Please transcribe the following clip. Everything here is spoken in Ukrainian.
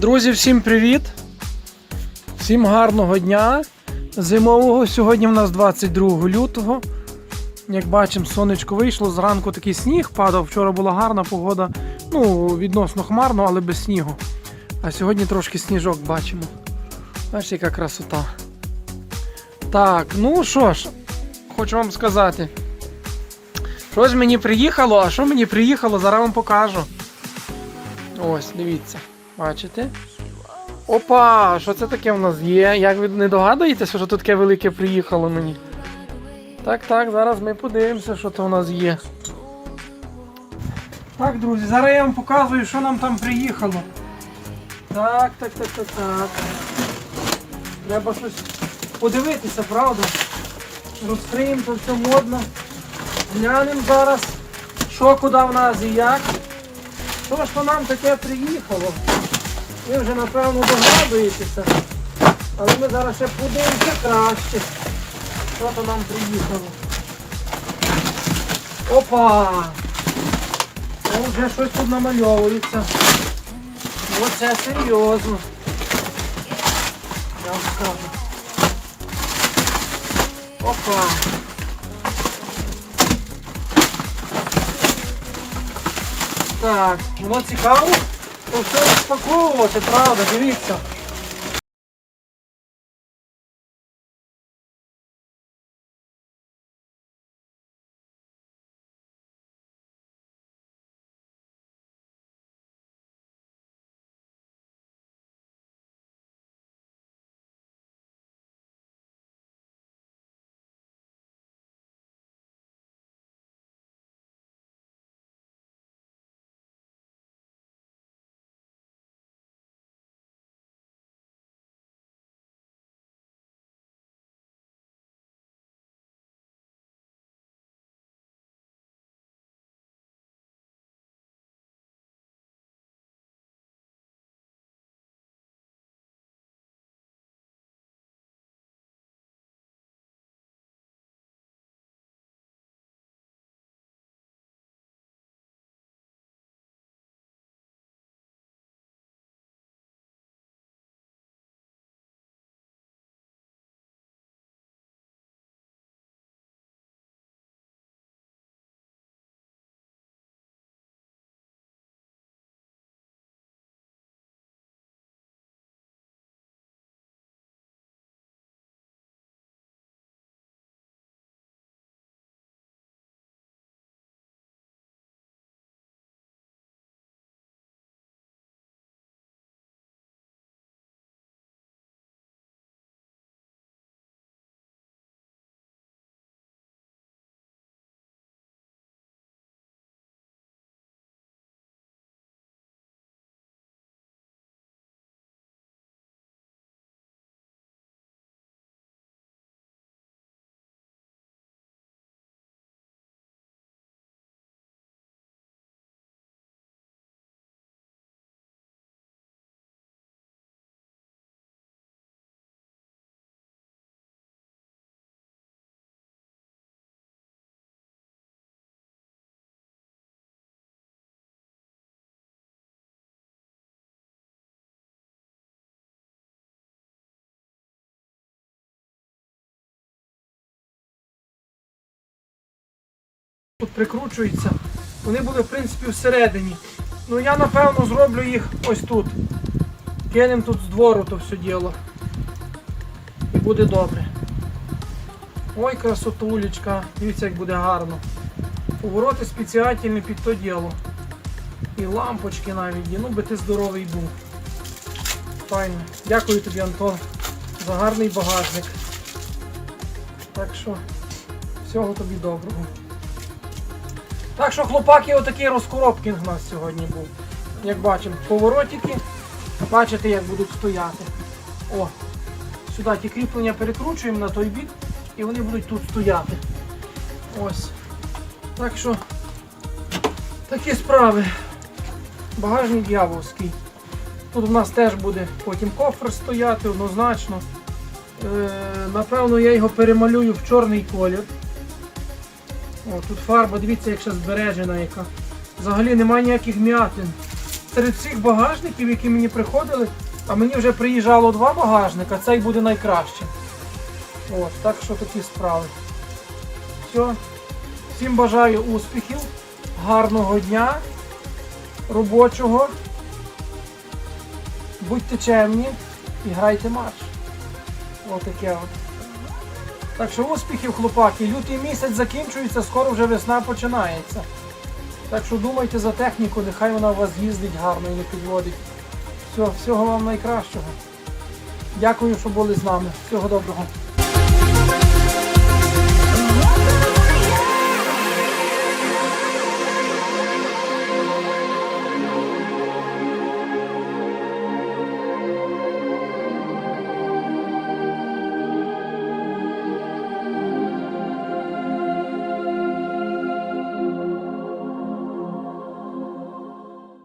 Друзі, всім привіт! Всім гарного дня зимового. Сьогодні в нас 22 лютого. Як бачимо, сонечко вийшло. Зранку такий сніг падав. Вчора була гарна погода. Ну, відносно хмарно, але без снігу. А сьогодні трошки сніжок бачимо. Бачите, яка красота. Так, ну що ж, хочу вам сказати. Щось мені приїхало, а що мені приїхало, зараз вам покажу. Ось, дивіться. Бачите? Опа! Що це таке в нас є? Як ви не догадуєтеся, що тут таке велике приїхало мені? Так, так, зараз ми подивимося, що то у нас є. Так, друзі, зараз я вам показую, що нам там приїхало. Так, так, так, так, так. Треба щось подивитися, правда? Розкриємо то все модно. Глянемо зараз, що куди в нас і як. Що ж то нам таке приїхало? Ви вже напевно догадуєтеся. Але ми зараз ще подивимося краще. Що то нам приїхало. Опа! О, вже щось тут намальовується. Оце серйозно. Я вам скажу. Опа! Так, воно цікаво. То все розпаковувати, правда, дивіться. Прикручуються. Вони були, в принципі, всередині. Ну я напевно зроблю їх ось тут. Кинемо тут з двору то все діло. І буде добре. Ой, красотулечка. Дивіться, як буде гарно. Повороти спеціальні під то діло. І лампочки навіть. Ну би ти здоровий був. Файно. Дякую тобі, Антон, за гарний багажник. Так що, всього тобі доброго. Так що, хлопаки, отакий розкоробкінг у нас сьогодні був. Як бачимо, поворотики. Бачите, як будуть стояти. О, сюди ті кріплення перекручуємо на той бік і вони будуть тут стояти. Ось. Так що такі справи. Багажник дьяволський. Тут у нас теж буде потім кофр стояти однозначно. Е, напевно, я його перемалюю в чорний колір. О, тут фарба, дивіться, як ще збережена яка. Взагалі немає ніяких м'ятин. серед всіх багажників, які мені приходили, а мені вже приїжджало два багажника, цей буде найкращим. От, так що такі справи. Все. Всім бажаю успіхів, гарного дня, робочого. Будьте чемні і грайте марш. Отаке от. Так що успіхів, хлопаки. Лютий місяць закінчується, скоро вже весна починається. Так що думайте за техніку, нехай вона у вас їздить гарно і не підводить. Все, всього вам найкращого. Дякую, що були з нами. Всього доброго.